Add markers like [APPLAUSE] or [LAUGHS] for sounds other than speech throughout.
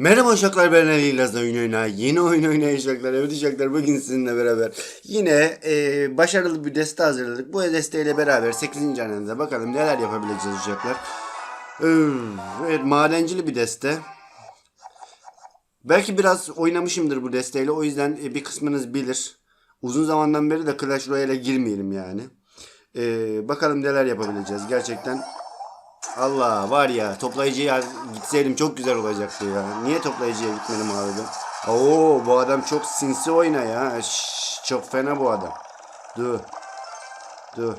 Merhaba uşaklar ben Ali İlaz'da oyun oyna. Yeni oyun oynayacaklar. Evet bugün sizinle beraber yine e, başarılı bir deste hazırladık. Bu desteyle beraber 8. anımıza bakalım neler yapabileceğiz uşaklar. Evet madencili bir deste. Belki biraz oynamışımdır bu desteyle. O yüzden e, bir kısmınız bilir. Uzun zamandan beri de Clash Royale'e girmeyelim yani. E, bakalım neler yapabileceğiz. Gerçekten Allah var ya toplayıcıya gitseydim çok güzel olacaktı ya. Niye toplayıcıya gitmedim abi? Oo bu adam çok sinsi oyna ya. Şşş, çok fena bu adam. Dur. Dur.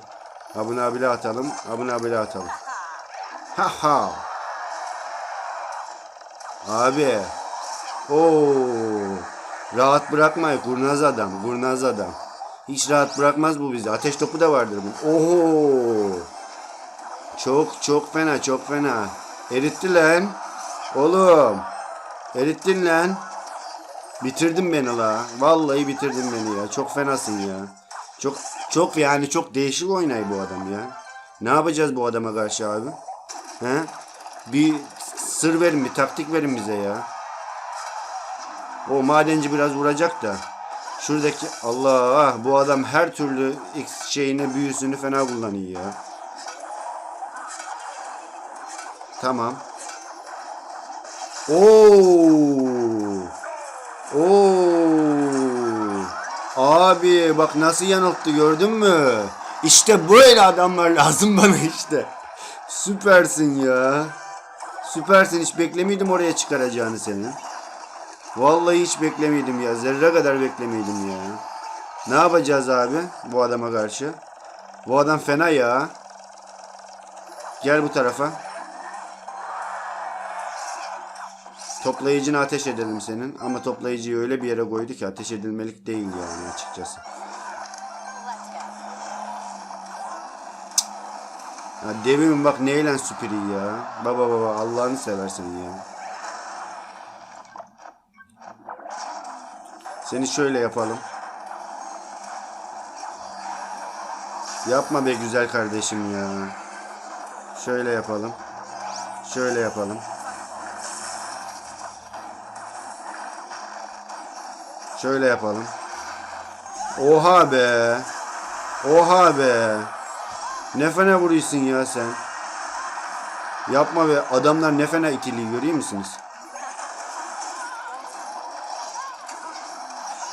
Abone abile atalım. Abone abile atalım. Ha ha. Abi. Oo. Rahat bırakmayın. Kurnaz adam. Kurnaz adam. Hiç rahat bırakmaz bu bizi. Ateş topu da vardır. Oho. Çok çok fena çok fena. Eritti lan. Oğlum. Erittin lan. Bitirdin beni la. Vallahi bitirdin beni ya. Çok fenasın ya. Çok çok yani çok değişik oynay bu adam ya. Ne yapacağız bu adama karşı abi? He? Bir sır verin, bir taktik verin bize ya. O madenci biraz vuracak da. Şuradaki Allah bu adam her türlü X şeyine büyüsünü fena kullanıyor ya. Tamam. Oo. Oo. Abi bak nasıl yanılttı gördün mü? İşte böyle adamlar lazım bana işte. Süpersin ya. Süpersin hiç beklemiyordum oraya çıkaracağını senin. Vallahi hiç beklemiyordum ya. Zerre kadar beklemiyordum ya. Ne yapacağız abi bu adama karşı? Bu adam fena ya. Gel bu tarafa. Toplayıcını ateş edelim senin. Ama toplayıcıyı öyle bir yere koydu ki ateş edilmelik değil yani açıkçası. Ya devimin bak neyle süpürüyor ya. Baba baba Allah'ını seversen ya. Seni şöyle yapalım. Yapma be güzel kardeşim ya. Şöyle yapalım. Şöyle yapalım. Şöyle yapalım. Oha be. Oha be. Ne fena vuruyorsun ya sen. Yapma be. Adamlar ne fena ikili görüyor musunuz?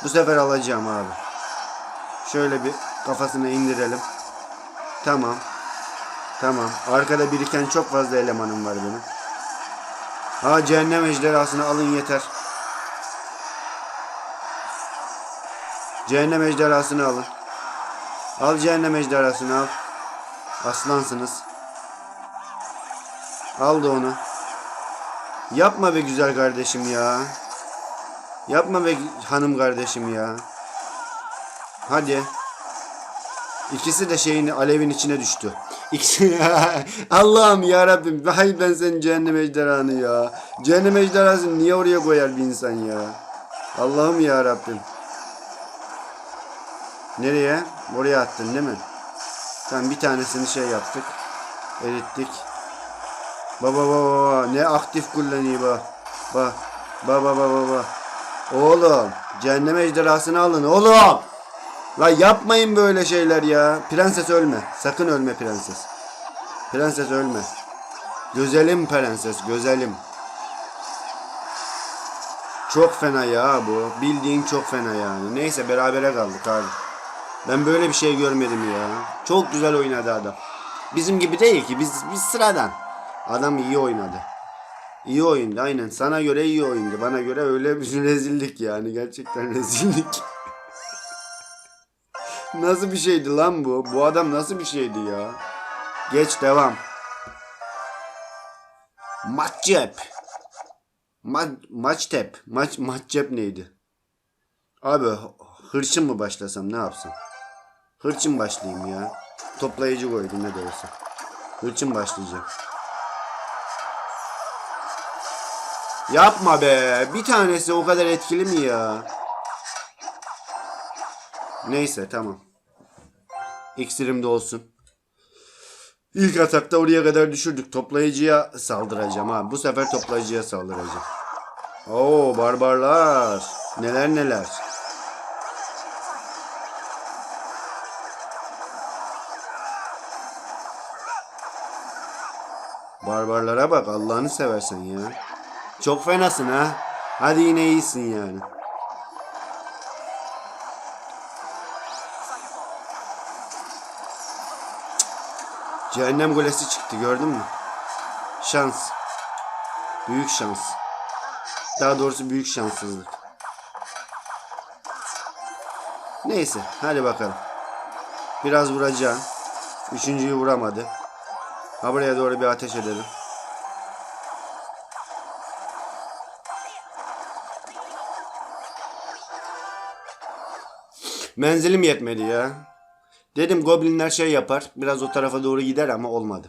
Bu sefer alacağım abi. Şöyle bir kafasına indirelim. Tamam. Tamam. Arkada biriken çok fazla elemanım var benim. Ha cehennem ejderhasını alın yeter. Cehennem ejderhasını alın. Al cehennem ejderhasını al. Aslansınız. Al da onu. Yapma be güzel kardeşim ya. Yapma be hanım kardeşim ya. Hadi. İkisi de şeyin alevin içine düştü. İkisi [LAUGHS] Allah'ım ya Rabbim. Hay ben senin cehennem ejderhanı ya. Cehennem ejderhasını niye oraya koyar bir insan ya? Allah'ım ya Rabbim. Nereye? Oraya attın değil mi? Tamam bir tanesini şey yaptık. Erittik. Baba baba baba ne aktif kullanıyor bak. Bak. Baba baba baba. Oğlum cehennem ejderhasını alın oğlum. La yapmayın böyle şeyler ya. Prenses ölme. Sakın ölme prenses. Prenses ölme. Gözelim prenses gözelim. Çok fena ya bu. Bildiğin çok fena yani. Neyse berabere kaldık abi. Ben böyle bir şey görmedim ya. Çok güzel oynadı adam. Bizim gibi değil ki. Biz biz sıradan. Adam iyi oynadı. İyi oyundu aynen. Sana göre iyi oyundu. Bana göre öyle bir [LAUGHS] rezillik yani. Gerçekten rezillik. [LAUGHS] nasıl bir şeydi lan bu? Bu adam nasıl bir şeydi ya? Geç devam. Maç cep. Ma maç tep. Maç maç cep neydi? Abi hırçın mı başlasam ne yapsam? Hırçın başlayayım ya. Toplayıcı koydum ne de olsa. Hırçın başlayacağım. Yapma be. Bir tanesi o kadar etkili mi ya? Neyse tamam. İksirim de olsun. İlk atakta oraya kadar düşürdük. Toplayıcıya saldıracağım ha. Bu sefer toplayıcıya saldıracağım. Oo barbarlar. Neler neler. Barbarlara bak Allah'ını seversen ya. Çok fenasın ha. Hadi yine iyisin yani. Cehennem golesi çıktı gördün mü? Şans. Büyük şans. Daha doğrusu büyük şanssızlık. Neyse hadi bakalım. Biraz vuracağım. Üçüncüyü vuramadı. Ha buraya doğru bir ateş edelim. Menzilim yetmedi ya. Dedim goblinler şey yapar. Biraz o tarafa doğru gider ama olmadı.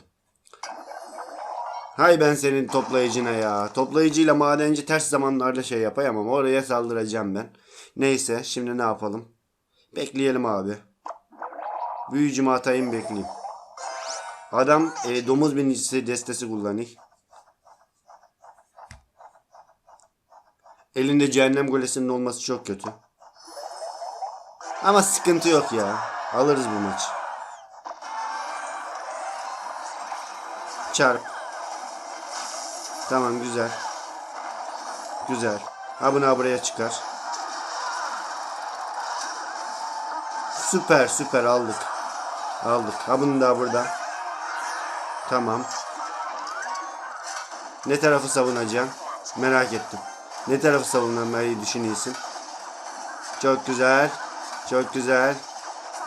Hay ben senin toplayıcına ya. Toplayıcıyla madenci ters zamanlarda şey yapayım ama oraya saldıracağım ben. Neyse şimdi ne yapalım? Bekleyelim abi. Büyücümü atayım bekleyeyim. Adam e, domuz binicisi destesi kullanıyor. Elinde cehennem golesinin olması çok kötü. Ama sıkıntı yok ya. Alırız bu maçı. Çarp. Tamam güzel. Güzel. Ha bunu buraya çıkar. Süper süper aldık. Aldık. Ha bunu da burada. Tamam. Ne tarafı savunacağım? Merak ettim. Ne tarafı savunmayı düşünüyorsun? Çok güzel. Çok güzel.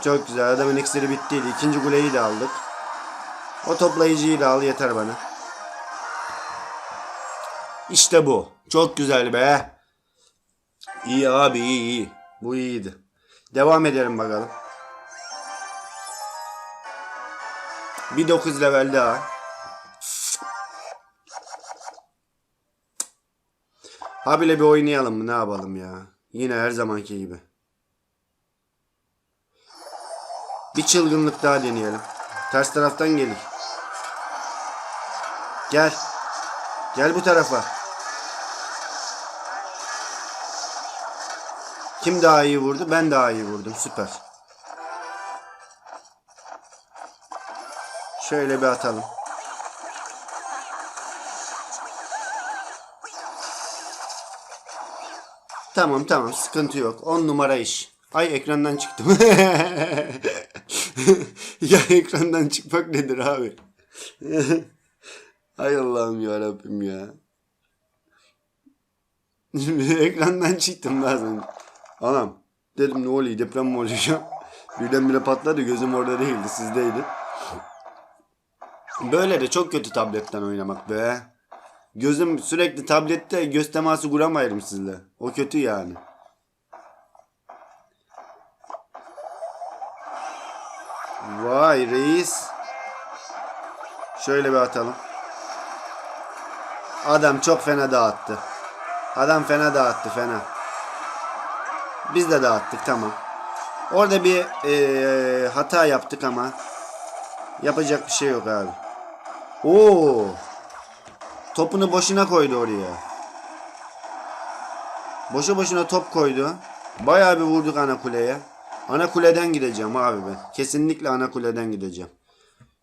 Çok güzel. Adamın iksiri bittiydi. İkinci kuleyi de aldık. O toplayıcıyı da al yeter bana. İşte bu. Çok güzel be. İyi abi iyi iyi. Bu iyiydi. Devam edelim bakalım. Bir 9 level daha. Ha bile bir oynayalım mı ne yapalım ya. Yine her zamanki gibi. Bir çılgınlık daha deneyelim. Ters taraftan gelin. Gel. Gel bu tarafa. Kim daha iyi vurdu? Ben daha iyi vurdum. Süper. Şöyle bir atalım. Tamam tamam sıkıntı yok. 10 numara iş. Ay ekrandan çıktım. [LAUGHS] ya ekrandan çıkmak nedir abi? [LAUGHS] Ay Allah'ım ya Rabbim ya. [LAUGHS] ekrandan çıktım bazen. Anam dedim ne oluyor deprem mi oluyor? Birdenbire patladı gözüm orada değildi sizdeydi. Böyle de çok kötü tabletten oynamak be. Gözüm sürekli tablette göz teması kuramayırım sizle. O kötü yani. Vay reis. Şöyle bir atalım. Adam çok fena dağıttı. Adam fena dağıttı fena. Biz de dağıttık tamam. Orada bir eee, hata yaptık ama yapacak bir şey yok abi. Oo. Topunu boşuna koydu oraya. Boşu boşuna top koydu. Bayağı bir vurduk ana kuleye. Ana kuleden gideceğim abi ben. Kesinlikle ana kuleden gideceğim.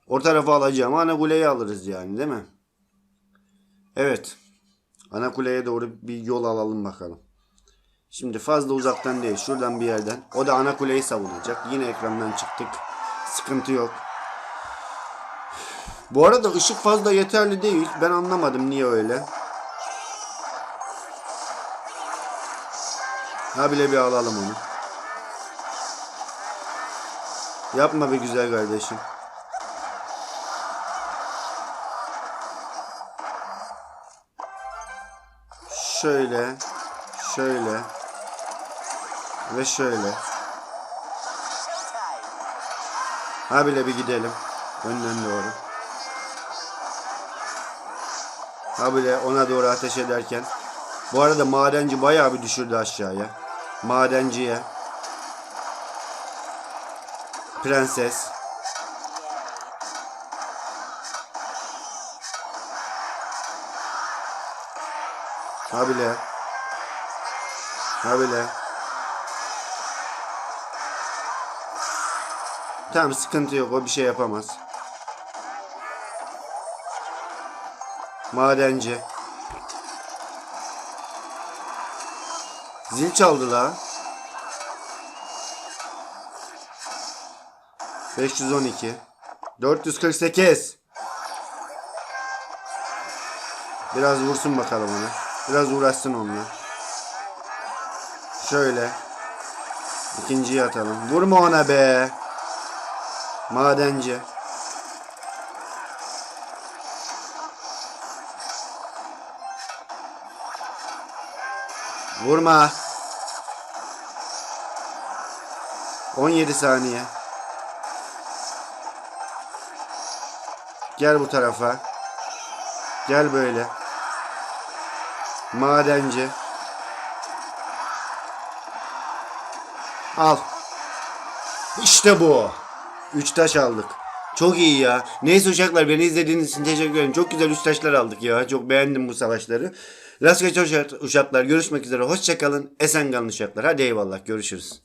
O tarafı alacağım. Ana kuleyi alırız yani değil mi? Evet. Ana kuleye doğru bir yol alalım bakalım. Şimdi fazla uzaktan değil. Şuradan bir yerden. O da ana kuleyi savunacak. Yine ekrandan çıktık. Sıkıntı yok. Bu arada ışık fazla yeterli değil. Ben anlamadım niye öyle. Ha bile bir alalım onu. Yapma be güzel kardeşim. Şöyle, şöyle ve şöyle. Ha bile bir gidelim. Önden doğru. Ha bile ona doğru ateş ederken. Bu arada madenci bayağı bir düşürdü aşağıya. Madenciye. Prenses. Ha bile. Ha böyle. Tamam sıkıntı yok. O bir şey yapamaz. Madenci. Zil çaldı la. 512. 448. Biraz vursun bakalım ona. Biraz uğraşsın onunla. Şöyle. İkinciyi atalım. Vurma ona be. Madenci. Vurma. 17 saniye. Gel bu tarafa. Gel böyle. Madenci. Al. İşte bu. Üç taş aldık. Çok iyi ya. Neyse uşaklar beni izlediğiniz için teşekkür ederim. Çok güzel üç taşlar aldık ya. Çok beğendim bu savaşları. Rastgele uşak- uşaklar görüşmek üzere. Hoşçakalın. Esen kalın uşaklar. Hadi eyvallah. Görüşürüz.